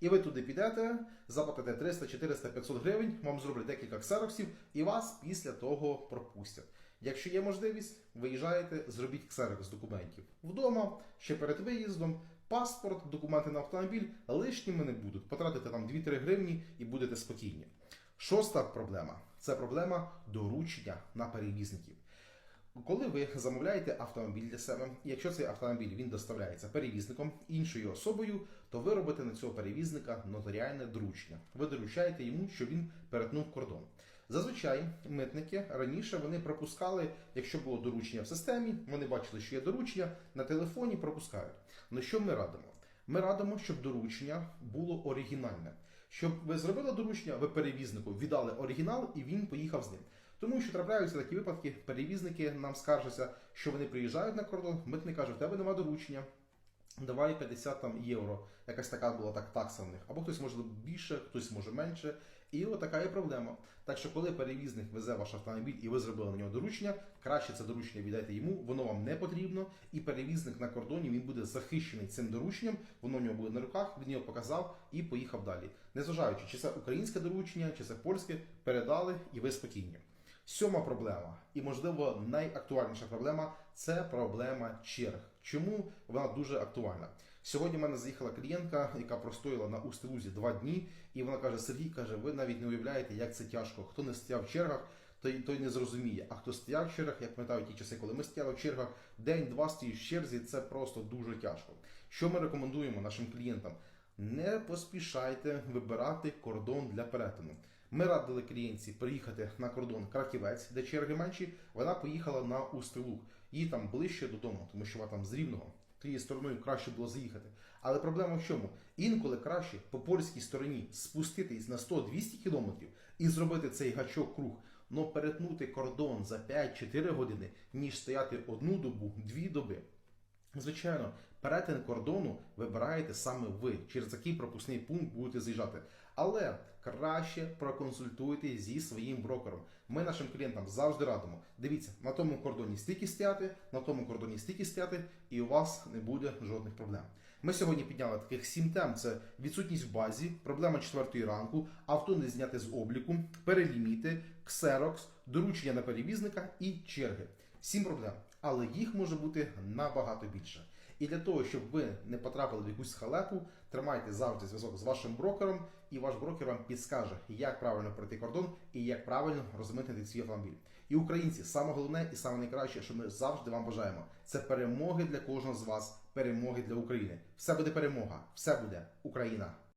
І ви туди підете, заплатите 300, 400, 500 гривень, вам зроблять декілька ксероксів і вас після того пропустять. Якщо є можливість, виїжджаєте, зробіть ксерокс документів вдома, ще перед виїздом. Паспорт, документи на автомобіль лишніми не будуть. Потратите там 2-3 гривні і будете спокійні. Шоста проблема це проблема доручення на перевізників. Коли ви замовляєте автомобіль для себе, і якщо цей автомобіль він доставляється перевізником іншою особою, то ви робите на цього перевізника нотаріальне доручення. Ви доручаєте йому, що він перетнув кордон. Зазвичай митники раніше вони пропускали, якщо було доручення в системі, вони бачили, що є доручення на телефоні, пропускають. На що ми радимо? Ми радимо, щоб доручення було оригінальне. Щоб ви зробили доручення, ви перевізнику віддали оригінал і він поїхав з ним. Тому що трапляються такі випадки, перевізники нам скаржаться, що вони приїжджають на кордон, митник каже, в тебе нема доручення. Давай 50 там євро. Якась така була так такса в них. Або хтось може більше, хтось може менше. І от така є проблема. Так що, коли перевізник везе ваш автомобіль і ви зробили на нього доручення, краще це доручення віддайте йому, воно вам не потрібно. І перевізник на кордоні він буде захищений цим дорученням, воно в нього буде на руках, він його показав і поїхав далі. Незважаючи, чи це українське доручення, чи це польське, передали і ви спокійні. Сьома проблема, і можливо найактуальніша проблема це проблема черг. Чому вона дуже актуальна? Сьогодні в мене заїхала клієнтка, яка простояла на Устилузі два дні, і вона каже: Сергій каже, ви навіть не уявляєте, як це тяжко. Хто не стояв в чергах, той, той не зрозуміє. А хто стояв в чергах, я пам'ятаю ті часи, коли ми стояли в чергах, день-два стоїш в черзі, це просто дуже тяжко. Що ми рекомендуємо нашим клієнтам? Не поспішайте вибирати кордон для перетину. Ми радили клієнтці приїхати на кордон Краківець, де черги менші. Вона поїхала на Устилуг. Їй там ближче додому, тому що вона там з Рівного. Тією стороною краще було заїхати. Але проблема в чому? Інколи краще по польській стороні спуститись на 100-200 кілометрів і зробити цей гачок круг, но перетнути кордон за 5-4 години, ніж стояти одну добу, дві доби. Звичайно, перетин кордону вибираєте саме ви, через який пропускний пункт будете заїжджати. Але краще проконсультуйте зі своїм брокером. Ми нашим клієнтам завжди радимо. Дивіться, на тому кордоні стільки стояти, на тому кордоні стільки стояти, і у вас не буде жодних проблем. Ми сьогодні підняли таких сім тем: це відсутність в базі, проблема четвертої ранку, авто не зняти з обліку, переліміти, ксерокс, доручення на перевізника і черги. Сім проблем, але їх може бути набагато більше. І для того, щоб ви не потрапили в якусь халепу, тримайте завжди зв'язок з вашим брокером, і ваш брокер вам підскаже, як правильно пройти кордон і як правильно розмитнити свій автомобіль. І українці, саме головне і саме найкраще, що ми завжди вам бажаємо, це перемоги для кожного з вас, перемоги для України. Все буде перемога, все буде Україна.